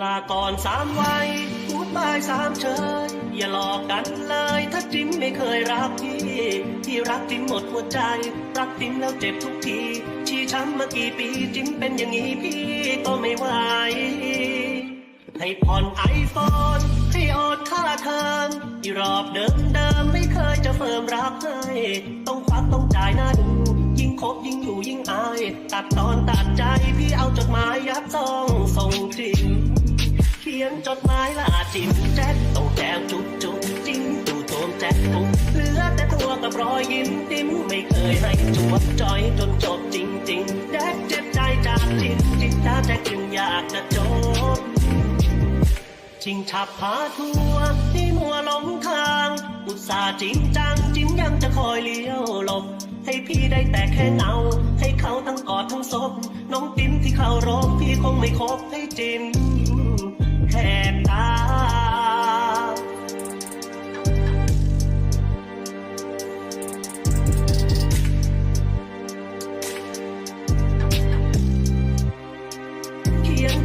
ลาก่อนสามวัยพูดบายสามเชยอย่าหลอกกันเลย ถ้าจิ้มไม่เคยรักพี่พี่รักจิ้มหมดหัวใจ รักจิ้มแล้วเจ็บทุกทีชี้ช้ำมากี่ปีจิ้มเป็นอย่างนี้พี่ก็ไม่ไหวให้ผ่อนไอโฟนให้ออดค่าเทอมที่รอบเดิมเดิมไม่เคยจะเฟิร์มรักให้ต้องควักต้องจ่ายหน้าดูยิ่งคบยิ่งอยู่ยิ่งอาย ตัดตอนตัดใจพี่เอาจดหมายยัดซอง จดหมายลาจิ้มแจ๊ดต้องแจวจุ๊บจุ๊บจิ้มดูโจมแจ๊ดปุ๊บเหลือแต่ตัวกับรอยยิ้มติ้มไม่เคยให้จวบจอยจนจบจริงๆแจ๊ดเจ็บใจจากจิ้มจิ้มตาแจ๊ดจึงอยากจะจบชิงฉับพาทัวร์ที่มัวหลงทาง อุตส่าห์จริงจังจิ้มยังจะคอยเลี้ยวหลบให้พี่ได้แต่แค่เงา ให้เขาทั้งกอดทั้งศพน้องจิ้มที่เขารบพี่คงไม่คบให้จิ้ม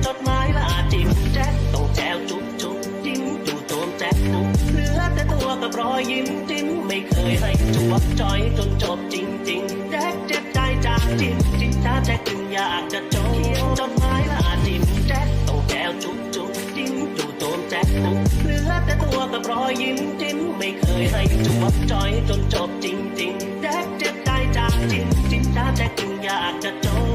จดหมายลาจิ้มแจ๊กต้องแจวจุ๊บจุ๊บจิ้มจู่โจมแจ๊กจุ๊บเหลือแต่ตัวกับรอยยิ้มจิ้มไม่เคยให้จวจอยจนจบจริงจริงแจ๊กเจ็บใจจากจิ้มจิ้มจ้าแจ๊กจึงอยากจะจมจดหมายลาจิ้มแจ๊กต้องแจวจุ๊บจุ๊บจิ้มจู่โจมแจ๊กจุ๊บเหลือแต่ตัวกับรอยยิ้มจิ้มไม่เคยให้จวบจอยจนจบจริงจริงแจ๊กเจ็บใจจากจิ้มจิ้มตาแจ๊กจึงอยากจะจม